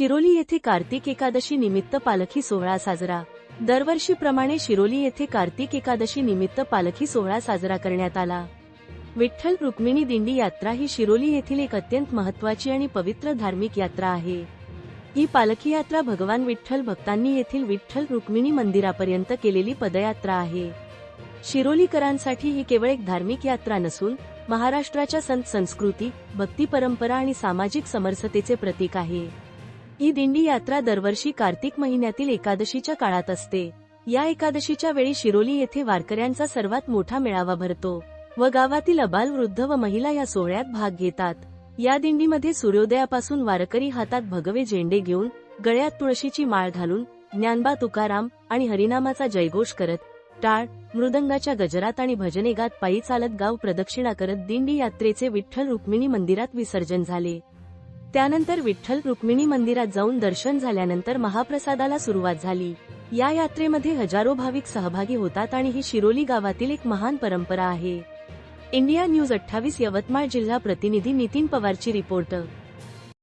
शिरोली येथे कार्तिक एकादशी निमित्त पालखी सोहळा साजरा. दरवर्षीप्रमाणे शिरोली येथे कार्तिक एकादशी निमित्त पालखी सोहळा साजरा करण्यात आला. विठ्ठल रुक्मिणी दिंडी यात्रा ही शिरोली येथील एक अत्यंत महत्वाची आणि पवित्र धार्मिक यात्रा आहे. ही पालखी यात्रा भगवान विठ्ठल भक्तांनी येथील विठ्ठल रुक्मिणी मंदिरापर्यंत केलेली पदयात्रा आहे. शिरोलीकरांसाठी ही केवळ एक धार्मिक यात्रा नसून महाराष्ट्राच्या संत संस्कृती भक्ती परंपरा आणि सामाजिक समरसतेचे प्रतीक आहे. ही दिंडी यात्रा दरवर्षी कार्तिक महिन्यातील एकादशीच्या काळात असते. या एकादशीच्या वेळी शिरोली येथे वारकऱ्यांचा सर्वात मोठा मेळावा भरतो व गावातील अबाल वृद्ध व महिला या सोहळ्यात भाग घेतात. या दिंडीमध्ये सूर्योदयापासून वारकरी हातात भगवे झेंडे घेऊन गळ्यात तुळशीची माळ घालून ज्ञानबा तुकाराम आणि हरिनामाचा जयघोष करत टाळ मृदंगाच्या गजरात आणि भजनेगात पायी चालत गाव प्रदक्षिणा करत दिंडी यात्रेचे विठ्ठल रुक्मिणी मंदिरात विसर्जन झाले. त्यानंतर विठ्ठल रुक्मिणी मंदिरात जाऊन दर्शन झाल्यानंतर महाप्रसादाला सुरुवात झाली. या यात्रेमध्ये हजारो भाविक सहभागी होतात आणि ही शिरोली गावातील एक महान परंपरा आहे. इंडिया न्यूज अठ्ठावीस यवतमाळ जिल्हा प्रतिनिधी नितीन पवारची रिपोर्ट.